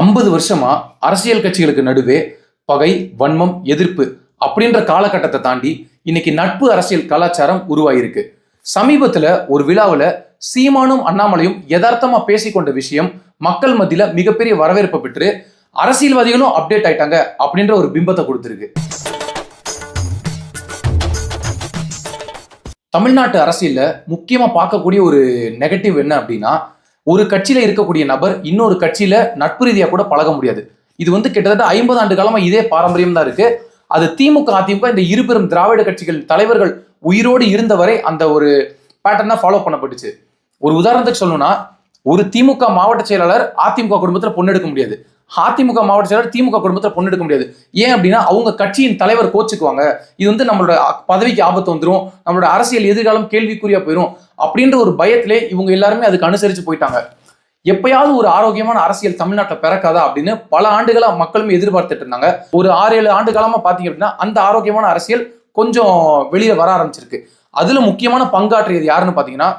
ஐம்பது வருஷமா அரசியல் கட்சிகளுக்கு நடுவே பகை வன்மம் எதிர்ப்பு அப்படின்ற காலகட்டத்தை தாண்டி இன்னைக்கு நட்பு அரசியல் கலாச்சாரம் உருவாயிருக்கு. சமீபத்துல ஒரு விழாவில் சீமானும் அண்ணாமலையும் யதார்த்தமா பேசிக்கொண்ட விஷயம் மக்கள் மத்தியில மிகப்பெரிய வரவேற்பை பெற்று அரசியல்வாதிகளும் அப்டேட் ஆயிட்டாங்க அப்படின்ற ஒரு பிம்பத்தை கொடுத்துருக்கு. தமிழ்நாட்டு அரசியல்ல முக்கியமா பார்க்கக்கூடிய ஒரு நெகட்டிவ் என்ன அப்படின்னா ஒரு கட்சியில இருக்கக்கூடிய நபர் இன்னொரு கட்சியில நட்பு ரீதியா கூட பழக முடியாது. இது வந்து கிட்டத்தட்ட ஐம்பது ஆண்டு காலமா இதே பாரம்பரியம் தான் இருக்கு. அது திமுக அதிமுக இந்த இருபெரும் திராவிட கட்சிகள் தலைவர்கள் உயிரோடு இருந்தவரை அந்த ஒரு பேட்டர்னா ஃபாலோ பண்ணப்பட்டுச்சு. ஒரு உதாரணத்துக்கு சொல்லணும்னா ஒரு திமுக மாவட்ட செயலாளர் அதிமுக குடும்பத்துல பொண்ணெடுக்க முடியாது. அதிமுக மாவட்ட செயலாளர் திமுக குடும்பத்தில் பொண்ணு எடுக்க முடியாது. ஏன் அப்படின்னா அவங்க கட்சியின் தலைவர் கோச்சுக்குவாங்க. இது வந்து நம்மளோட பதவிக்கு ஆபத்து வந்துடும் நம்மளோட அரசியல் எதிர்காலம் கேள்விக்குறியா போயிடும் அப்படின்ற ஒரு பயத்திலே இவங்க எல்லாருமே அதுக்கு அனுசரிச்சு போயிட்டாங்க. எப்பயாவது ஒரு ஆரோக்கியமான அரசியல் தமிழ்நாட்டில் பிறக்காதா அப்படின்னு பல ஆண்டுகளா மக்களும் எதிர்பார்த்துட்டு இருந்தாங்க. ஒரு ஆறு ஏழு ஆண்டு காலமா பாத்தீங்க அப்படின்னா அந்த ஆரோக்கியமான அரசியல் கொஞ்சம் வெளியில் வர ஆரம்பிச்சிருக்கு. அதுல முக்கியமான பங்காற்றியது யாருன்னு பாத்தீங்கன்னா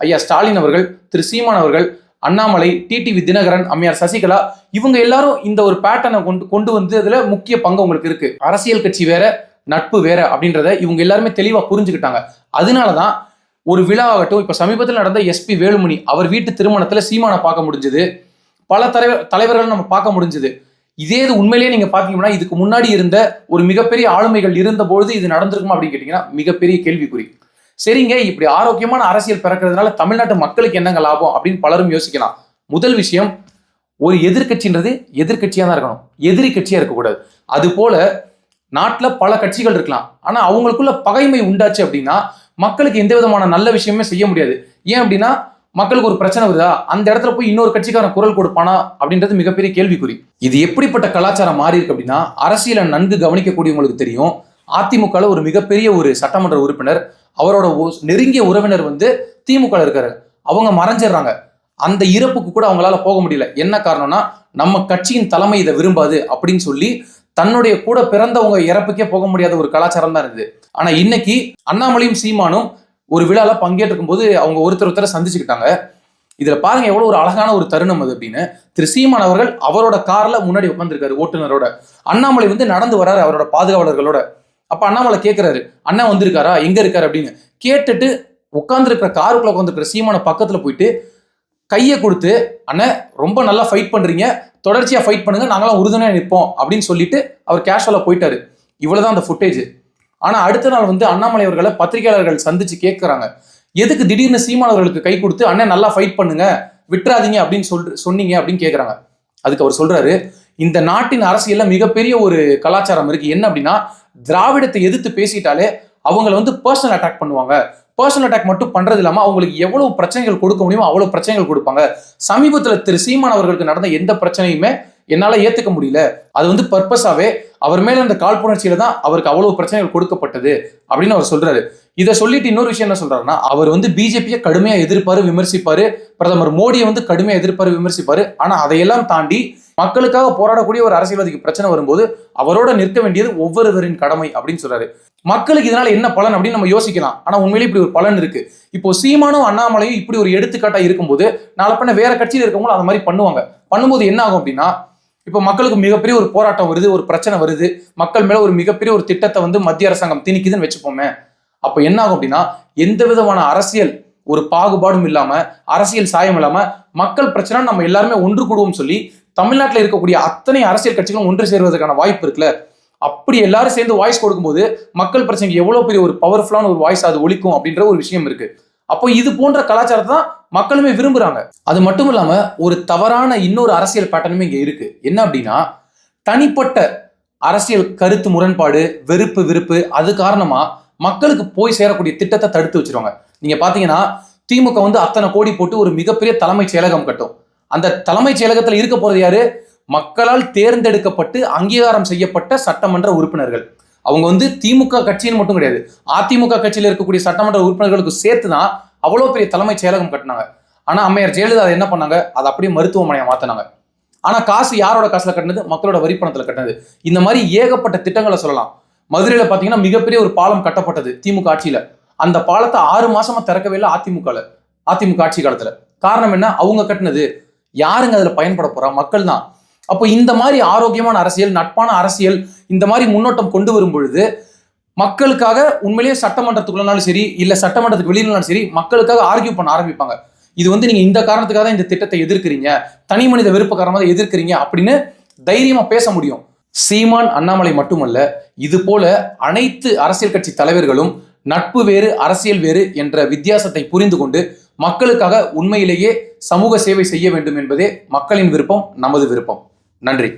ஐயா ஸ்டாலின் அவர்கள் திரு சீமான் அவர்கள் அண்ணாமலை டிடிவி தினகரன் அம்மையார் சசிகலா இவங்க எல்லாரும் இந்த ஒரு பேட்டர்னை கொண்டு கொண்டு வந்து அதுல முக்கிய பங்கு உங்களுக்கு இருக்கு. அரசியல் கட்சி வேற நட்பு வேற அப்படின்றத இவங்க எல்லாருமே தெளிவா புரிஞ்சுக்கிட்டாங்க. அதனாலதான் ஒரு விழாவாகட்டும் இப்ப சமீபத்தில் நடந்த எஸ்பி வேலுமணி அவர் வீட்டு திருமணத்துல சீமானை பார்க்க முடிஞ்சது. பல தலைவர் தலைவர்கள் நம்ம பார்க்க முடிஞ்சது. இதே இது உண்மையிலேயே நீங்க பாத்தீங்கன்னா இதுக்கு முன்னாடி இருந்த ஒரு மிகப்பெரிய ஆளுமைகள் இருந்த பொழுது இது நடந்திருக்குமா அப்படின்னு கேட்டீங்கன்னா மிகப்பெரிய கேள்விக்குறி. சரிங்க இப்படி ஆரோக்கியமான அரசியல் பிறக்கிறதுனால தமிழ்நாட்டு மக்களுக்கு என்னங்க லாபம் அப்படின்னு பலரும் யோசிக்கலாம். முதல் விஷயம் ஒரு எதிர்க்கட்சின்றது எதிர்கட்சியாக தான் இருக்கணும். எதிரி கட்சியாக இருக்கக்கூடாது. அது போல நாட்டில் பல கட்சிகள் இருக்கலாம். ஆனால் அவங்களுக்குள்ள பகைமை உண்டாச்சு அப்படின்னா மக்களுக்கு எந்த விதமான நல்ல விஷயமே செய்ய முடியாது. ஏன் அப்படின்னா மக்களுக்கு ஒரு பிரச்சனை வருதா? அந்த இடத்துல போய் இன்னொரு கட்சிக்காரன் குரல் கொடுப்பானா? அப்படின்றது மிகப்பெரிய கேள்விக்குறி. இது எப்படிப்பட்ட கலாச்சாரம் மாறி இருக்கு அப்படின்னா அரசியலை நன்கு கவனிக்கக்கூடியவங்களுக்கு தெரியும். அதிமுகவில் ஒரு மிகப்பெரிய ஒரு சட்டமன்ற உறுப்பினர் அவரோட நெருங்கிய உறவினர் வந்து திமுக இருக்காரு. அவங்க மறைஞ்சிடுறாங்க. அந்த இறப்புக்கு கூட அவங்களால போக முடியல. என்ன காரணம்னா நம்ம கட்சியின் தலைமை இதை விரும்பாது அப்படின்னு சொல்லி தன்னுடைய கூட பிறந்தவங்க இறப்புக்கே போக முடியாத ஒரு கலாச்சாரம் தான் இருந்தது ஆனா இன்னைக்கு அண்ணாமலையும் சீமானும் ஒரு விழால பங்கேற்றுக்கும் போது அவங்க ஒருத்தர் ஒருத்தரை சந்திச்சுக்கிட்டாங்க. இதுல பாருங்க எவ்வளவு ஒரு அழகான ஒரு தருணம் அது அப்படின்னு. திரு சீமான் அவர்கள் அவரோட கார்ல முன்னாடி உட்காந்துருக்காரு ஓட்டுநரோட. அண்ணாமலை வந்து நடந்து வராரு அவரோட பாதுகாவலர்களோட. அப்ப அண்ணாமலை கேட்கிறாரு அண்ணா வந்திருக்காரா? எங்க இருக்காரு? அப்படின்னு. கேட்டுட்டு உட்காந்துருக்கிற காருக்குள்ள உட்காந்துருக்கிற சீமான பக்கத்துல போயிட்டு கையை கொடுத்து அண்ணன் ரொம்ப நல்லா ஃபைட் பண்றீங்க. தொடர்ச்சியா ஃபைட் பண்ணுங்க. நாங்களாம் உறுதுணையா நிற்போம். அப்படின்னு சொல்லிட்டு அவர் கேஷுவலா போயிட்டாரு. இவ்வளவுதான் அந்த ஃபுட்டேஜ் ஆனா அடுத்த நாள் வந்து அண்ணாமலை அவர்களை பத்திரிகையாளர்கள் சந்திச்சு கேட்கிறாங்க எதுக்கு திடீர்னு சீமான் அவர்களுக்கு கை கொடுத்து அண்ணன் நல்லா ஃபைட் பண்ணுங்க. விட்டுறாதீங்க. அப்படின்னு சொல் சொன்னீங்க அப்படின்னு கேட்குறாங்க அதுக்கு அவர் சொல்றாரு இந்த நாட்டின் அரசியல்ல மிகப்பெரிய ஒரு கலாச்சாரம் இருக்கு. என்ன அப்படின்னா திராவிடத்தை எதிர்த்து பேசிட்டாலே அவங்கள வந்து பர்சனல் அட்டாக் பண்ணுவாங்க. பர்சனல் அட்டாக் மட்டும் பண்றது இல்லாம அவங்களுக்கு எவ்வளவு பிரச்சனைகள் கொடுக்க முடியுமோ அவ்வளவு பிரச்சனைகள் கொடுப்பாங்க. சமீபத்துல திரு சீமான் அவர்களுக்கு நடந்த எந்த பிரச்சனையுமே என்னால ஏத்துக்க முடியல. அது வந்து பர்பஸாவே அவர் மேல அந்த காழ்ப்புணர்ச்சியில தான் அவருக்கு அவ்வளவு பிரச்சனைகள் கொடுக்கப்பட்டது அப்படின்னு அவர் சொல்றாரு. இதை சொல்லிட்டு இன்னொரு விஷயம் என்ன சொல்றாருன்னா அவர் வந்து பிஜேபியை கடுமையா எதிர்ப்பாரு விமர்சிப்பாரு. பிரதமர் மோடியை வந்து கடுமையா எதிர்ப்பாரு விமர்சிப்பாரு. ஆனா அதையெல்லாம் தாண்டி மக்களுக்காக போராடக்கூடிய ஒரு அரசியல்வாதிக்கு பிரச்சனை வரும்போது அவரோட நிற்க வேண்டியது ஒவ்வொருவரின் கடமை அப்படின்னு சொல்றாரு. மக்களுக்கு இதனால என்ன பலன் அப்படின்னு நம்ம யோசிக்கலாம். ஆனா உண்மையிலேயே இப்படி ஒரு பலன் இருக்கு. இப்போ சீமானும் அண்ணாமலையும் இப்படி ஒரு எடுத்துக்காட்டா இருக்கும்போது நாளை பண்ண வேற கட்சியில் இருக்கவங்களும் அந்த மாதிரி பண்ணுவாங்க. பண்ணும்போது என்ன ஆகும் அப்படின்னா இப்போ மக்களுக்கு மிகப்பெரிய ஒரு போராட்டம் வருது ஒரு பிரச்சனை வருது. மக்கள் மேல ஒரு மிகப்பெரிய ஒரு திட்டத்தை வந்து மத்திய அரசாங்கம் திணிக்குதுன்னு வச்சுப்போமே அப்ப என்ன ஆகும் அப்படின்னா எந்த விதமான அரசியல் ஒரு பாகுபாடும் இல்லாம அரசியல் சாயம் இல்லாம மக்கள் பிரச்சனை நம்ம எல்லாருமே ஒன்று கூடுவோம் சொல்லி தமிழ்நாட்டில் இருக்கக்கூடிய அத்தனை அரசியல் கட்சிகளும் ஒன்று சேர்வதற்கான வாய்ப்பு இருக்குல்ல? அப்படி எல்லாரும் சேர்ந்து வாய்ஸ் கொடுக்கும்போது மக்கள் பிரச்சனைக்கு எவ்வளவு பெரிய ஒரு பவர்ஃபுல்லான ஒரு வாய்ஸ் அது ஒழிக்கும் அப்படின்ற ஒரு விஷயம் இருக்கு. அப்போ இது போன்ற கலாச்சாரத்தை தான் மக்களுமே விரும்புறாங்க. அது மட்டும் இல்லாம ஒரு தவறான இன்னொரு அரசியல் பேட்டர்னுமே இங்க இருக்கு. என்ன அப்படின்னா தனிப்பட்ட அரசியல் கருத்து முரண்பாடு வெறுப்பு விருப்பு அது காரணமா மக்களுக்கு போய் சேரக்கூடிய திட்டத்தை தடுத்து வச்சிருவாங்க. நீங்க பாத்தீங்கன்னா திமுக வந்து அத்தனை கோடி போட்டு ஒரு மிகப்பெரிய தலைமைச் செயலகம் கட்டும். அந்த தலைமைச் செயலகத்துல இருக்க போறது யாரு? மக்களால் தேர்ந்தெடுக்கப்பட்டு அங்கீகாரம் செய்யப்பட்ட சட்டமன்ற உறுப்பினர்கள். அவங்க வந்து திமுக கட்சின்னு மட்டும் கிடையாது. அதிமுக கட்சியில் இருக்கக்கூடிய சட்டமன்ற உறுப்பினர்களுக்கு சேர்த்து தான் அவ்வளோ பெரிய தலைமைச் செயலகம் கட்டினாங்க. ஆனா அம்மையார் ஜெயலலிதா அதை என்ன பண்ணாங்க? அதை அப்படியே மருத்துவமனையை மாத்தினாங்க. ஆனா காசு யாரோட காசுல கட்டினது? மக்களோட வரி கட்டினது. இந்த மாதிரி ஏகப்பட்ட திட்டங்களை சொல்லலாம். மதுரையில பாத்தீங்கன்னா மிகப்பெரிய ஒரு பாலம் கட்டப்பட்டது திமுக ஆட்சியில. அந்த பாலத்தை ஆறு மாசமா திறக்கவே இல்லை அதிமுகல அதிமுக ஆட்சி காலத்துல. காரணம் என்ன? அவங்க கட்டினது. யாருங்க அதுல பயன்பட போறா? மக்கள் தான். அப்போ இந்த மாதிரி ஆரோக்கியமான அரசியல் நட்பான அரசியல் இந்த மாதிரி முன்னோட்டம் கொண்டு வரும் பொழுது மக்களுக்காக உண்மையிலேயே சட்டமன்றத்துக்குள்ளனாலும் சரி இல்ல சட்டமன்றத்துக்கு வெளியிலனாலும் சரி மக்களுக்காக ஆர்கியூ பண்ண ஆரம்பிப்பாங்க. இது வந்து நீங்க இந்த காரணத்துக்காக தான் இந்த திட்டத்தை எதிர்க்கிறீங்க. தனி மனித விருப்ப காரணமாக எதிர்க்கிறீங்க அப்படின்னு தைரியமா பேச முடியும். சீமான் அண்ணாமலை மட்டுமல்ல இது போல அனைத்து அரசியல் கட்சி தலைவர்களும் நட்பு வேறு அரசியல் வேறு என்ற வித்தியாசத்தை புரிந்து கொண்டு மக்களுக்காக உண்மையிலேயே சமூக சேவை செய்ய வேண்டும் என்பதே மக்களின் விருப்பம் நமது விருப்பம். நன்றி.